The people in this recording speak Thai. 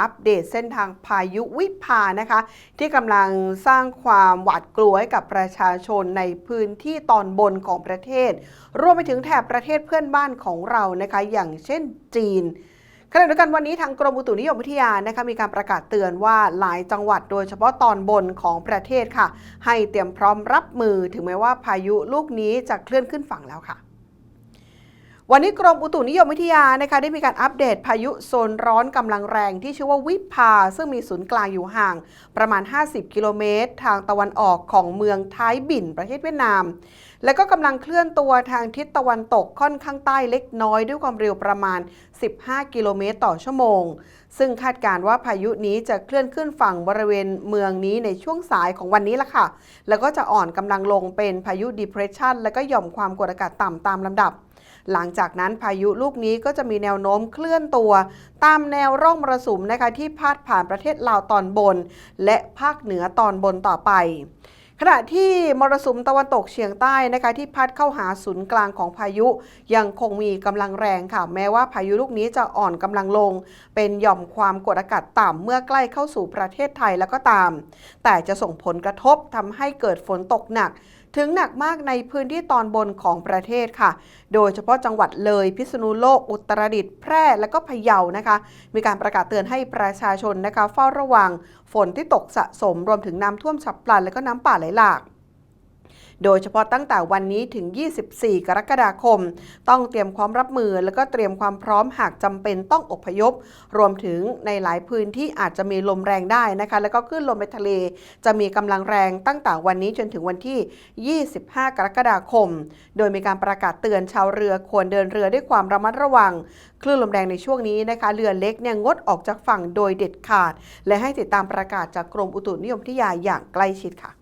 อัปเดตเส้นทางพายุวิภานะคะ ที่กำลังสร้างความหวาดกลัวให้กับประชาชนในพื้นที่ตอนบนของประเทศ รวมไปถึงแถบประเทศเพื่อนบ้านของเรานะคะ อย่างเช่นจีนขณะเดียวกันวันนี้ทางกรมอุตุนิยมวิทยานะคะมีการประกาศเตือนว่าหลายจังหวัดโดยเฉพาะตอนบนของประเทศค่ะ ให้เตรียมพร้อมรับมือถึงแม้ว่าพายุลูกนี้จะเคลื่อนขึ้นฝั่งแล้วค่ะ วันนี้กรมอุตุนิยมวิทยานะคะได้มีการอัปเดตพายุโซนร้อนกำลังแรงที่ชื่อว่าวิภา ซึ่งมีศูนย์กลางอยู่ห่างประมาณ 50 กิโลเมตร ทางตะวันออกของเมืองท้ายบินประเทศเวียดนาม และก็กำลังเคลื่อนตัวทางทิศตะวันตกค่อนข้างใต้เล็กน้อยด้วยความเร็วประมาณ 15 กิโลเมตรต่อชั่วโมง ซึ่งคาดการณ์ว่าพายุนี้จะเคลื่อนขึ้นฝั่งบริเวณเมืองนี้ในช่วงสายของวันนี้ละค่ะ แล้วก็จะอ่อนกำลังลงเป็นพายุ depression และก็หย่อมความกดอากาศต่ำตามลำดับ หลังจากนั้นพายุลูกนี้ก็จะมีแนวโน้มเคลื่อนตัว ตามแนวร่องมรสุมนะคะที่พาดผ่านประเทศลาวตอนบน และภาคเหนือตอนบนต่อไปขณะที่มรสุมตะวันตกเฉียงใต้นะคะที่พัดเข้าหาศูนย์กลางของพายุ ยังคงมีกำลังแรงค่ะ แม้ว่าพายุลูกนี้จะอ่อนกำลังลง เป็นหย่อมความกดอากาศต่ำเมื่อใกล้เข้าสู่ประเทศไทยแล้วก็ตาม แต่จะส่งผลกระทบทำให้เกิดฝนตกหนักถึงหนักมากในพื้นที่ตอนบนของประเทศค่ะ โดยเฉพาะจังหวัดเลย พิษณุโลก อุตรดิตถ์แพร่ และก็พะเยานะคะ มีการประกาศเตือนให้ประชาชนนะคะเฝ้าระวัง ฝนที่ตกสะสมรวมถึงน้ำท่วมฉับพลัน และก็น้ำป่าไหลหลาก โดยเฉพาะตั้งแต่วันนี้ถึง 24 กรกฎาคม ต้องเตรียมความรับมือแล้วก็เตรียมความพร้อมหากจำเป็นต้องอพยพ รวมถึงในหลายพื้นที่อาจจะมีลมแรงได้นะคะ แล้วก็คลื่นลมในทะเล จะมีกำลังแรงตั้งแต่วันนี้จนถึงวันที่ 25 กรกฎาคม โดยมีการประกาศเตือนชาวเรือควรเดินเรือด้วยความระมัดระวัง คลื่นลมแรงในช่วงนี้นะคะ เรือเล็กเนี่ยงดออกจากฝั่งโดยเด็ดขาด และให้ติดตามประกาศจากกรมอุตุนิยมวิทยาอย่างใกล้ชิดค่ะ